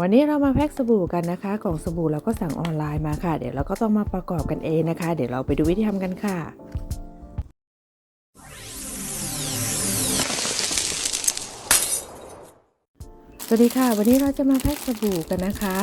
วันนี้เรามาแพ็คสบู่กันนะคะกล่องสบู่เราก็สั่งออนไลน์มาค่ะ เดี๋ยวเราก็ต้องมาประกอบกันเองนะคะ เดี๋ยวเราไปดูวิธีทำกันค่ะสวัสดีค่ะ วันนี้เราจะมาแพ็คสบู่กันนะคะ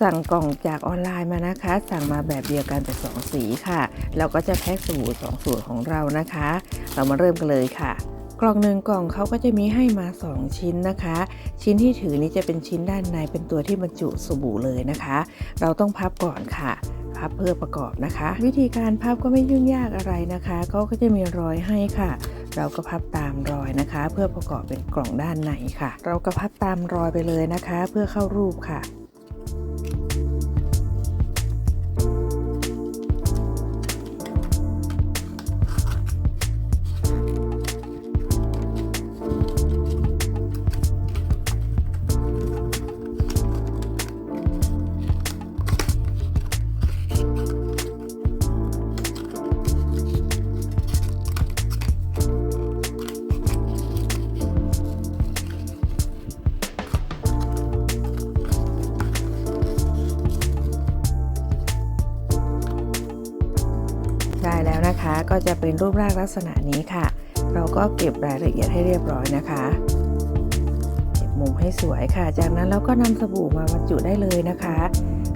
สั่งกล่องจากออนไลน์มานะคะ สั่งมาแบบเดียวกันแต่สองสีค่ะ เราก็จะแพ็คสบู่สองสูตรของเรานะคะ เรามาเริ่มกันเลยค่ะ กล่องหนึ่งกล่องเขาก็จะมีให้มา 2 ชิ้นนะคะ ชิ้นที่ถือนี้จะเป็นชิ้นด้านในเป็นตัวที่บรรจุสบู่เลยนะคะ เราต้องพับก่อนค่ะ พับเพื่อประกอบนะคะ วิธีการพับก็ไม่ยุ่งยากอะไรนะคะเขาก็จะมีรอยให้ค่ะ เราก็พับตามรอยนะคะ เพื่อประกอบเป็นกล่องด้านในค่ะ เราก็พับตามรอยไปเลยนะคะ เพื่อเข้ารูปค่ะ ก็จะเป็นรูปร่างลักษณะนี้ค่ะ เราก็เก็บรายละเอียดให้เรียบร้อยนะคะ เก็บมุมให้สวยค่ะ จากนั้นเราก็นำสบู่มาบรรจุได้เลยนะคะ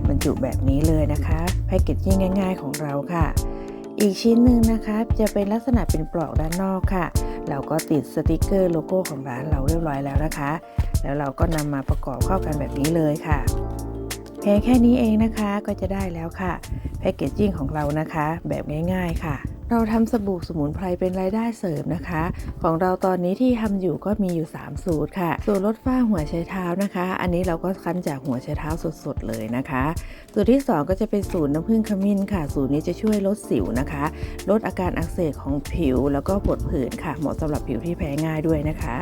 บรรจุแบบนี้เลยนะคะแพ็กเกจจิ้งง่าย ๆ ของเราค่ะ อีกชิ้นหนึ่งนะคะจะเป็นลักษณะเป็นปลอกด้านนอกค่ะ เราก็ติดสติกเกอร์โลโก้ของร้านเราเรียบร้อยแล้วนะคะ แล้วเราก็นำมาประกอบเข้ากันแบบนี้เลยค่ะเพียงแค่นี้เองนะคะก็จะได้แล้วค่ะ แพคเกจจิ้งของเรานะคะ แบบง่าย ๆ ค่ะ เราทำสบู่สมุนไพรเป็นรายได้เสริมนะคะ ของเราตอนนี้ที่ทำอยู่ก็มีอยู่ 3 สูตรค่ะ สูตรลดฝ้าหัวไชเท้านะคะ อันนี้เราก็คั้นจากหัวไชเท้าสดๆเลยนะคะ สูตรที่ 2 ก็จะเป็นสูตรน้ำผึ้งขมิ้นค่ะ สูตรนี้จะช่วยลดสิวนะคะ ลดอาการอักเสบของผิวแล้วก็ปวดผื่นค่ะ เหมาะสำหรับผิวที่แพ้ง่ายด้วยนะคะ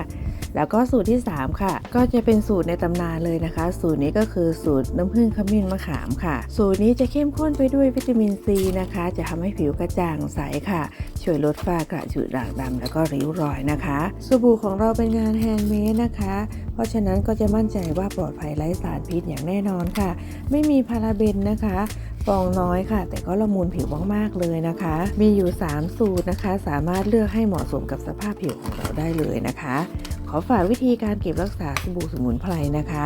แล้วก็สูตรที่ 3 ค่ะ ก็จะเป็นสูตรในตำนานเลยนะคะ สูตรนี้ก็คือสูตรน้ำผึ้งขมิ้นมะขามค่ะ สูตรนี้จะเข้มข้นไปด้วยวิตามินซีนะคะ จะทำให้ผิวกระจ่างใสค่ะ ช่วยลดฝ้ากระจุดด่างดำแล้วก็ริ้วรอยนะคะสบู่ของเราเป็นงานแฮนด์เมดนะคะ เพราะฉะนั้นก็จะมั่นใจว่าปลอดภัยไร้สารพิษอย่างแน่นอนค่ะ ไม่มีพาราเบนนะคะฟองน้อยค่ะ แต่ก็ละมุนผิวมากๆเลยนะคะ มีอยู่ 3 สูตรนะคะ สามารถเลือกให้เหมาะสมกับสภาพผิวของเราได้เลยนะคะ ขอฝากวิธีการเก็บรักษาสบู่สมุนไพรนะคะ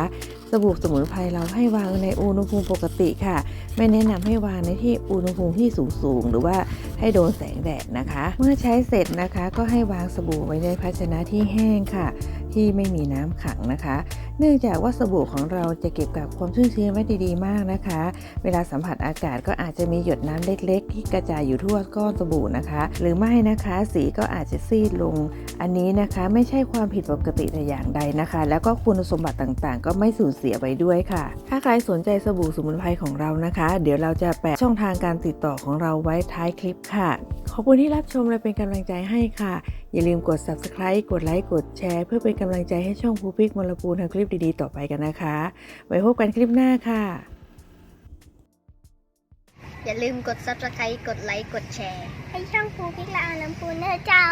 สบู่สมุนไพรเราให้วางในอุณหภูมิปกติค่ะ ไม่แนะนำให้วางในที่อุณหภูมิที่สูงๆหรือว่า ให้โดนแสงแดดนะคะ เมื่อใช้เสร็จนะคะ ก็ให้วางสบู่ไว้ในภาชนะที่แห้งค่ะ ที่ไม่มีน้ำขังนะคะ เนื่องจากว่าสบู่ของเราจะเก็บกับความชุ่มชื้นไว้ดีๆมากนะคะ เวลาสัมผัสอากาศก็อาจจะมีหยดน้ำเล็กๆ ที่กระจายอยู่ทั่วก้อนสบู่นะคะ หรือไม่นะคะสีก็อาจจะซีดลง อันนี้นะคะไม่ใช่ความผิดปกติแต่อย่างใดนะคะ แล้วก็คุณสมบัติต่างๆ ก็ไม่สูญเสียไปด้วยค่ะ ถ้าใครสนใจสบู่สมุนไพรของเรานะคะ เดี๋ยวเราจะแปะช่องทางการติดต่อของเราไว้ท้ายคลิปค่ะ ขอบคุณที่รับชมและเป็นกำลังใจให้ค่ะ อย่าลืมกด subscribe กดไลค์ กดแชร์ เพื่อเป็นกำลังใจให้ช่องภูพิกมลปูนทำคลิปดีๆ ต่อไปกันนะคะ ไว้พบกันคลิปหน้าค่ะ อย่าลืมกด subscribe กดไลค์ กดแชร์ ให้ช่องภูพิกละอาลำปูนเนอเจ้า